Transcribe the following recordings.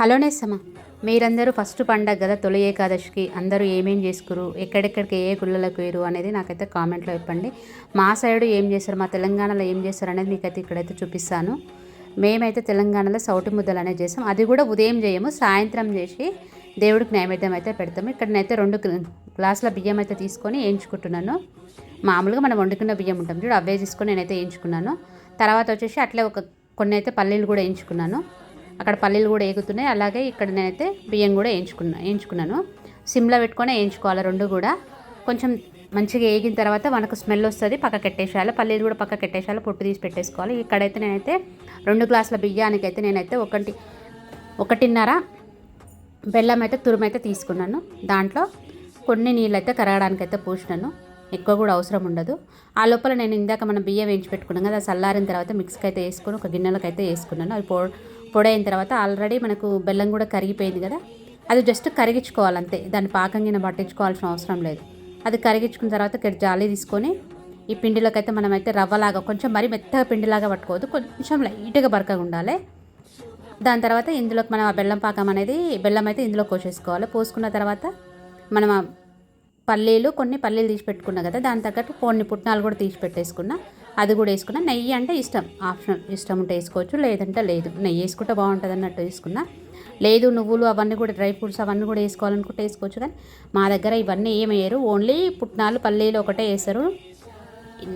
Hello నేసమ్మ. మీరందరూ first పండగ కదా తొలి ఏకాదశికి అందరూ ఏమేం చేసుకురు ఎక్కడెక్కడికి ఏ గుళ్ళలకు వేరు అనేది నాకైతే కామెంట్లో చెప్పండి. మా సైడు ఏం చేస్తారు మా తెలంగాణలో ఏం చేస్తారు అనేది మీకైతే ఇక్కడైతే చూపిస్తాను. మేమైతే తెలంగాణలో సౌటి ముద్దలు అనేది చేసాం. అది కూడా ఉదయం చేయము సాయంత్రం చేసి దేవుడికి నైవేద్యం అయితే పెడతాము. ఇక్కడనైతే రెండు గ్లాసుల బియ్యం అయితే తీసుకొని వేయించుకుంటున్నాను. మామూలుగా మనం వండుకున్న బియ్యం ఉంటాం చూడు అవే తీసుకొని నేనైతే వేయించుకున్నాను. తర్వాత వచ్చేసి అట్లే ఒక కొన్ని అయితే పల్లీలు కూడా వేయించుకున్నాను. అక్కడ పల్లీలు కూడా ఎగుతున్నాయి అలాగే ఇక్కడ నేనైతే బియ్యం కూడా వేయించుకున్నా వేయించుకున్నాను. సిమ్లో పెట్టుకొని వేయించుకోవాలి రెండు కూడా. కొంచెం మంచిగా వేగిన తర్వాత మనకు స్మెల్ వస్తుంది పక్క కట్టేసేయాలి. పల్లీలు కూడా పక్క కట్టేసేయాలి పొట్టు తీసి పెట్టేసుకోవాలి. ఇక్కడైతే నేనైతే రెండు గ్లాసుల బియ్యానికి అయితే నేనైతే ఒకటి ఒకటిన్నర బెల్లం అయితే తురుము అయితే తీసుకున్నాను. దాంట్లో కొన్ని నీళ్ళు అయితే కరగడానికి అయితే పోసినాను ఎక్కువ కూడా అవసరం ఉండదు. ఆ లోపల నేను ఇందాక మనం బియ్యం వేయించి పెట్టుకున్నాం కదా చల్లారిన తర్వాత మిక్స్కి అయితే వేసుకొని ఒక గిన్నెలకు అయితే వేసుకున్నాను. అది పో పొడైన తర్వాత ఆల్రెడీ మనకు బెల్లం కూడా కరిగిపోయింది కదా అది జస్ట్ కరిగించుకోవాలి అంతే దాన్ని పాకం గిన్నె పట్టించుకోవాల్సిన అవసరం లేదు. అది కరిగించుకున్న తర్వాత ఇక్కడ జాలి తీసుకొని ఈ పిండిలోకి అయితే మనమైతే రవ్వలాగా కొంచెం మరీ మెత్తగా పిండిలాగా పట్టుకోవద్దు కొంచెం లైట్గా బరకగా ఉండాలి. దాని తర్వాత ఇందులోకి మనం ఆ బెల్లం పాకం అనేది బెల్లం అయితే ఇందులో కోసేసుకోవాలి. పోసుకున్న తర్వాత మనం ఆ పల్లీలు కొన్ని పల్లీలు తీసి పెట్టుకున్నా కదా దాని తగ్గట్టు కొన్ని పుట్నాలు కూడా తీసి పెట్టేసుకున్నా. అది కూడా వేసుకున్నా. నెయ్యి అంటే ఇష్టం. ఆప్షనల్ ఇష్టం ఉంటే వేసుకోవచ్చు లేదంటే లేదు. నెయ్యి వేసుకుంటే బాగుంటుంది అన్నట్టు వేసుకున్నా. లేదు నువ్వులు అవన్నీ కూడా డ్రై ఫ్రూట్స్ అవన్నీ కూడా వేసుకోవాలనుకుంటే వేసుకోవచ్చు కానీ మా దగ్గర ఇవన్నీ ఏమయ్యారు ఓన్లీ పుట్నాలు పల్లీలు ఒకటే వేస్తారు.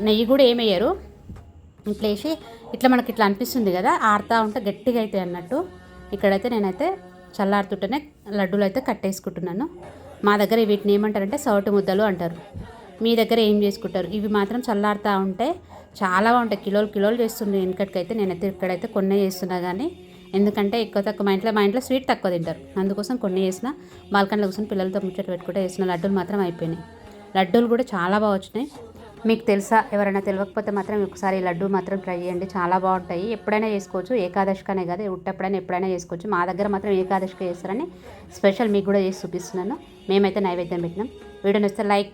నెయ్యి కూడా ఏమయ్యారు ఇట్లా వేసి ఇట్లా మనకి ఇట్లా అనిపిస్తుంది కదా ఆడుతూ ఉంటే గట్టిగా అవుతాయి అన్నట్టు. ఇక్కడైతే నేనైతే చల్లారుతుంటేనే లడ్డూలు అయితే కట్టేసుకుంటున్నాను. మా దగ్గర వీటిని ఏమంటారంటే సౌటి ముద్దలు అంటారు. మీ దగ్గర ఏం చేసుకుంటారు? ఇవి మాత్రం చల్లారుతూ ఉంటే చాలా బాగుంటాయి. కిలోలు కిలోలు చేస్తుండే వెనకటికైతే నేనైతే ఇక్కడైతే కొన్ని చేస్తున్నా కానీ ఎందుకంటే ఎక్కువ తక్కువ మా ఇంట్లో మా ఇంట్లో స్వీట్ తక్కువ తింటారు. అందుకోసం కొన్ని చేసిన. బాల్కనీలో కూర్చొని పిల్లలతో ముచ్చట పెట్టుకుంటే వేసిన లడ్డూలు మాత్రం అయిపోయినాయి. లడ్డూలు కూడా చాలా బాగా వచ్చినాయి. మీకు తెలుసా? ఎవరైనా తెలియకపోతే మాత్రం ఒకసారి లడ్డూ లడ్డు మాత్రం ట్రై చేయండి. చాలా బాగుంటాయి. ఎప్పుడైనా చేసుకోవచ్చు. ఏకాదశికనే కాదు ఉట్టప్పుడైనా ఎప్పుడైనా చేసుకోవచ్చు. మా దగ్గర మాత్రం ఏకాదశికి చేస్తారని స్పెషల్ మీకు కూడా చేసి చూపిస్తున్నాను. మేమైతే నైవేద్యం పెట్టినాం. వీడియో నచ్చితే లైక్